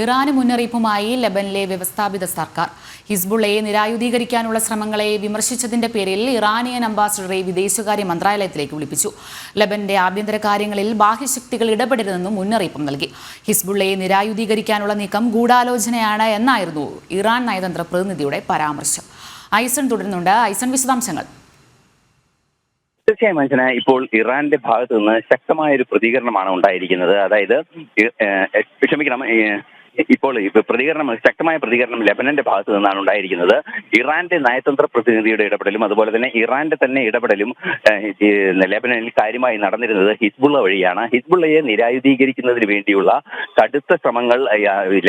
ഇറാന് മുന്നറിയിപ്പുമായി ലബനിലെ വ്യവസ്ഥാപിത സർക്കാർ. ഹിസ്ബുള്ളയെ നിരായുധീകരിക്കാനുള്ള ശ്രമങ്ങളെ വിമർശിച്ചതിന്റെ പേരിൽ ഇറാനിയൻ അംബാസഡറെ വിദേശകാര്യ മന്ത്രാലയത്തിലേക്ക് വിളിപ്പിച്ചു. ലെബന്റെ ആഭ്യന്തര കാര്യങ്ങളിൽ ബാഹ്യശക്തികൾ ഇടപെടരുതെന്നും മുന്നറിയിപ്പും നൽകി. ഹിസ്ബുള്ളയെ നിരായുധീകരിക്കാനുള്ള നീക്കം ഗൂഢാലോചനയാണ് എന്നായിരുന്നു ഇറാൻ നയതന്ത്ര പ്രതിനിധിയുടെ പരാമർശം. ഐസൺ തുടരുന്നുണ്ട്. ഐസൺ വിശദാംശങ്ങൾ. തീർച്ചയായും മനുഷ്യന് ഇപ്പോൾ ഇറാന്റെ ഭാഗത്ത് നിന്ന് ശക്തമായ ഒരു പ്രതികരണമാണ് ഉണ്ടായിരിക്കുന്നത്. അതായത് ക്ഷമിക്കണം ഇപ്പോൾ പ്രതികരണം ശക്തമായ പ്രതികരണം ലെബനന്റെ ഭാഗത്ത് നിന്നാണ് ഉണ്ടായിരിക്കുന്നത്. ഇറാന്റെ നയതന്ത്ര പ്രതിനിധിയുടെ ഇടപെടലും അതുപോലെ തന്നെ ഇറാന്റെ തന്നെ ഇടപെടലും ലെബനനിൽ കാര്യമായി നടന്നിരുന്നത് ഹിസ്ബുള്ള വഴിയാണ്. ഹിസ്ബുള്ളയെ നിരായുധീകരിക്കുന്നതിന് വേണ്ടിയുള്ള കടുത്ത ശ്രമങ്ങൾ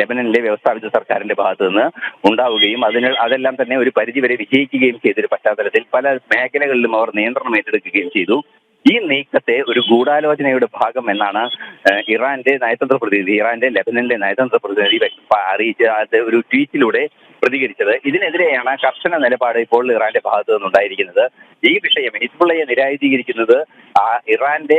ലെബനനിലെ വ്യവസ്ഥാപിത സർക്കാരിന്റെ ഭാഗത്ത് നിന്ന് ഉണ്ടാവുകയും അതിന് അതെല്ലാം തന്നെ ഒരു പരിധിവരെ വിജയിക്കുകയും ചെയ്തൊരു പശ്ചാത്തലത്തിൽ പല മേഖലകളിലും അവർ നിയന്ത്രണം ഏറ്റെടുക്കുകയും ചെയ്തു. ഈ നീക്കത്തെ ഒരു ഗൂഢാലോചനയുടെ ഭാഗം എന്നാണ് ഇറാന്റെ നയതന്ത്ര പ്രതിനിധി ഇറാന്റെ ലെബനനിലെ നയതന്ത്ര പ്രതിനിധി അറിയിച്ച ഒരു ട്വീറ്റിലൂടെ പ്രതികരിച്ചത്. ഇതിനെതിരെയാണ് കർശന നിലപാട് ഇപ്പോൾ ഇറാന്റെ ഭാഗത്തു നിന്നുണ്ടായിരിക്കുന്നത്. ഈ വിഷയം ഹിസ്ബുള്ളയെ നിരായുധീകരിക്കുന്നത് ഇറാന്റെ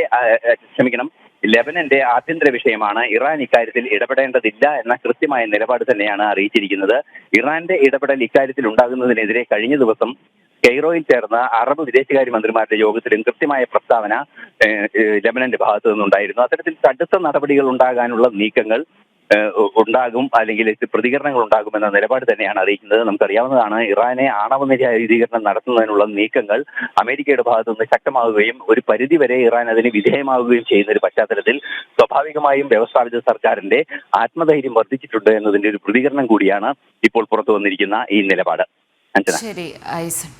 ക്ഷമിക്കണം ലെബനന്റെ ആഭ്യന്തര വിഷയമാണ്. ഇറാൻ ഇക്കാര്യത്തിൽ ഇടപെടേണ്ടതില്ല എന്ന കൃത്യമായ നിലപാട് തന്നെയാണ് അറിയിച്ചിരിക്കുന്നത്. ഇറാന്റെ ഇടപെടൽ ഇക്കാര്യത്തിൽ ഉണ്ടാകുന്നതിനെതിരെ കഴിഞ്ഞ ദിവസം കെയ്റോയിൽ ചേർന്ന അറബ് വിദേശകാര്യ മന്ത്രിമാരുടെ യോഗത്തിലും കൃത്യമായ പ്രസ്താവന ലബനന്റെ ഭാഗത്തു നിന്നുണ്ടായിരുന്നു. അത്തരത്തിൽ കടുത്ത നടപടികൾ ഉണ്ടാകാനുള്ള നീക്കങ്ങൾ ഉണ്ടാകും അല്ലെങ്കിൽ പ്രതികരണങ്ങൾ ഉണ്ടാകുമെന്ന നിലപാട് തന്നെയാണ് അറിയിക്കുന്നത്. നമുക്കറിയാവുന്നതാണ് ഇറാനെ ആണവ നിരായുധീകരണം നടത്തുന്നതിനുള്ള നീക്കങ്ങൾ അമേരിക്കയുടെ ഭാഗത്തു നിന്ന് ശക്തമാവുകയും ഒരു പരിധിവരെ ഇറാൻ അതിന് വിധേയമാവുകയും ചെയ്യുന്ന ഒരു പശ്ചാത്തലത്തിൽ സ്വാഭാവികമായും വ്യവസ്ഥാപിത സർക്കാരിന്റെ ആത്മധൈര്യം വർദ്ധിച്ചിട്ടുണ്ട് എന്നതിന്റെ ഒരു പ്രതികരണം കൂടിയാണ് ഇപ്പോൾ പുറത്തു വന്നിരിക്കുന്ന ഈ നിലപാട്. ശരി ഐസൺ.